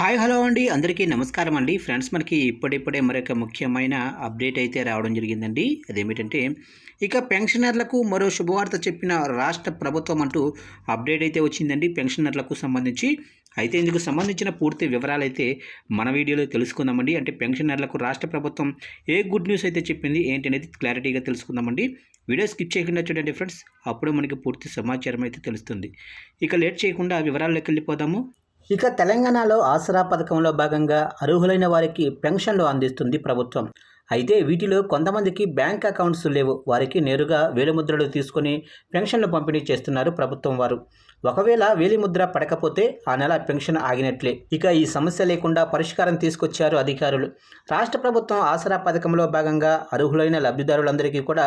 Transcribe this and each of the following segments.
Hi hello అండి. అందరికీ నమస్కారం అండి. ఫ్రెండ్స్ మనకి ఇప్పుడిప్పుడే మరొక ముఖ్యమైన అప్డేట్ అయితే రావడం జరిగిందండి. అదేమిటంటే ఇక పెన్షనర్లకు మరో శుభవార్త చెప్పిన రాష్ట్ర ప్రభుత్వం అంటూ అప్డేట్ అయితే వచ్చిందండి పెన్షనర్లకు సంబంధించి. అయితే ఇందుకు సంబంధించిన పూర్తి వివరాలు అయితే మన వీడియోలో తెలుసుకుందామండి. అంటే పెన్షనర్లకు రాష్ట్ర ప్రభుత్వం ఏ గుడ్ న్యూస్ అయితే చెప్పింది ఏంటి అనేది క్లారిటీగా తెలుసుకుందామండి. వీడియో స్కిప్ చేయకుండా చూడండి ఫ్రెండ్స్. అప్పుడు మనకి పూర్తి సమాచారం అయితే తెలుస్తుంది. ఇక లేట్ చేయకుండా వివరాల్లోకి వెళ్ళిపోదాము. ఇక తెలంగాణలో ఆసరా పథకంలో భాగంగా అర్హులైన వారికి పెన్షన్లు అందిస్తుంది ప్రభుత్వం. అయితే వీటిలో కొంతమందికి బ్యాంక్ అకౌంట్స్ లేవు. వారికి నేరుగా వేలిముద్రలు తీసుకొని పెన్షన్లు పంపిణీ చేస్తున్నారు ప్రభుత్వం వారు. ఒకవేళ వేలిముద్ర పడకపోతే ఆ నెల పెన్షన్ ఆగినట్లే. ఇక ఈ సమస్య లేకుండా పరిష్కారం తీసుకొచ్చారు అధికారులు. రాష్ట్ర ప్రభుత్వం ఆసరా పథకంలో భాగంగా అర్హులైన లబ్ధిదారులందరికీ కూడా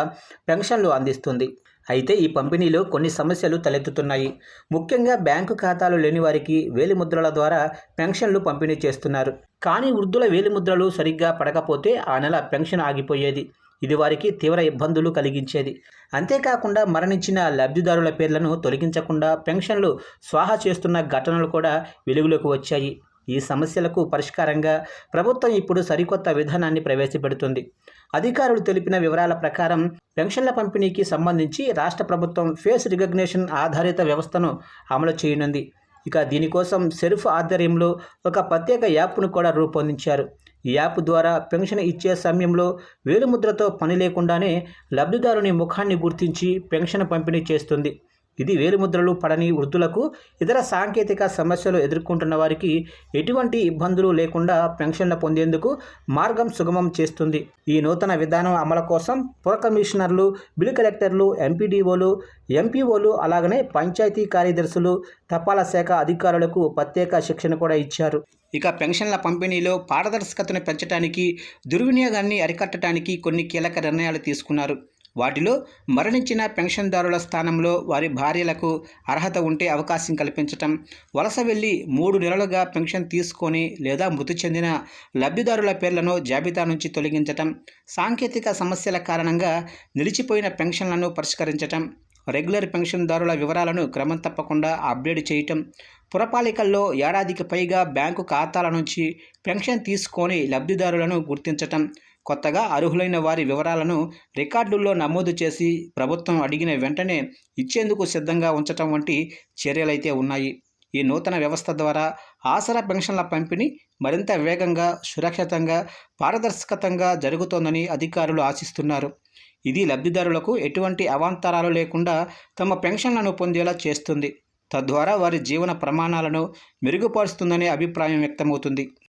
పెన్షన్లు అందిస్తుంది. అయితే ఈ పంపిణీలో కొన్ని సమస్యలు తలెత్తుతున్నాయి. ముఖ్యంగా బ్యాంకు ఖాతాలు లేని వారికి వేలిముద్రల ద్వారా పెన్షన్లు పంపిణీ చేస్తున్నారు. కానీ వృద్ధుల వేలిముద్రలు సరిగ్గా పడకపోతే ఆ నెల పెన్షన్ ఆగిపోయేది. ఇది వారికి తీవ్ర ఇబ్బందులు కలిగించేది. అంతేకాకుండా మరణించిన లబ్ధిదారుల పేర్లను తొలగించకుండా పెన్షన్లు స్వాహా చేస్తున్న ఘటనలు కూడా వెలుగులోకి వచ్చాయి. ఈ సమస్యలకు పరిష్కారంగా ప్రభుత్వం ఇప్పుడు సరికొత్త విధానాన్ని ప్రవేశపెడుతుంది. అధికారులు తెలిపిన వివరాల ప్రకారం పెన్షన్ల పంపిణీకి సంబంధించి రాష్ట్ర ప్రభుత్వం ఫేస్ రికగ్నేషన్ ఆధారిత వ్యవస్థను అమలు చేయనుంది. ఇక దీనికోసం సెల్ఫ్ ఆధ్వర్యంలో ఒక ప్రత్యేక యాప్ను కూడా రూపొందించారు. ఈ యాప్ ద్వారా పెన్షన్ ఇచ్చే సమయంలో వేలుముద్రతో పని లేకుండానే లబ్ధిదారుని ముఖాన్ని గుర్తించి పెన్షన్ పంపిణీ చేస్తుంది. ఇది వేలిముద్రలు పడని వృద్ధులకు ఇతర సాంకేతిక సమస్యలు ఎదుర్కొంటున్న వారికి ఎటువంటి ఇబ్బందులు లేకుండా పెన్షన్లు పొందేందుకు మార్గం సుగమం చేస్తుంది. ఈ నూతన విధానం అమలు కోసం పుర కమిషనర్లు బిల్ కలెక్టర్లు ఎంపీడీఓలు ఎంపీఓలు అలాగనే పంచాయతీ కార్యదర్శులు తపాలా శాఖ అధికారులకు ప్రత్యేక శిక్షణ కూడా ఇచ్చారు. ఇక పెన్షన్ల పంపిణీలో పారదర్శకతను పెంచడానికి దుర్వినియోగాన్ని అరికట్టడానికి కొన్ని కీలక నిర్ణయాలు తీసుకున్నారు. వాటిలో మరణించిన పెన్షన్దారుల స్థానంలో వారి భార్యలకు అర్హత ఉంటే అవకాశం కల్పించటం వలస వెళ్ళి మూడు నెలలుగా పెన్షన్ తీసుకొని లేదా మృతి చెందిన లబ్ధిదారుల పేర్లను జాబితా నుంచి తొలగించటం సాంకేతిక సమస్యల కారణంగా నిలిచిపోయిన పెన్షన్లను పరిష్కరించటం రెగ్యులర్ పెన్షన్దారుల వివరాలను క్రమం తప్పకుండా అప్డేట్ చేయటం పురపాలికల్లో ఏడాదికి పైగా బ్యాంకు ఖాతాల నుంచి పెన్షన్ తీసుకొని లబ్ధిదారులను గుర్తించటం కొత్తగా అర్హులైన వారి వివరాలను రికార్డుల్లో నమోదు చేసి ప్రభుత్వం అడిగిన వెంటనే ఇచ్చేందుకు సిద్ధంగా ఉంచటం వంటి చర్యలైతే ఉన్నాయి. ఈ నూతన వ్యవస్థ ద్వారా ఆసరా పెన్షన్ల పంపిణీ మరింత వేగంగా సురక్షితంగా పారదర్శకతంగా జరుగుతోందని అధికారులు ఆశిస్తున్నారు. ఇది లబ్ధిదారులకు ఎటువంటి అవాంతరాలు లేకుండా తమ పెన్షన్లను పొందేలా చేస్తుంది. తద్వారా వారి జీవన ప్రమాణాలను మెరుగుపరుస్తుందనే అభిప్రాయం వ్యక్తమవుతుంది.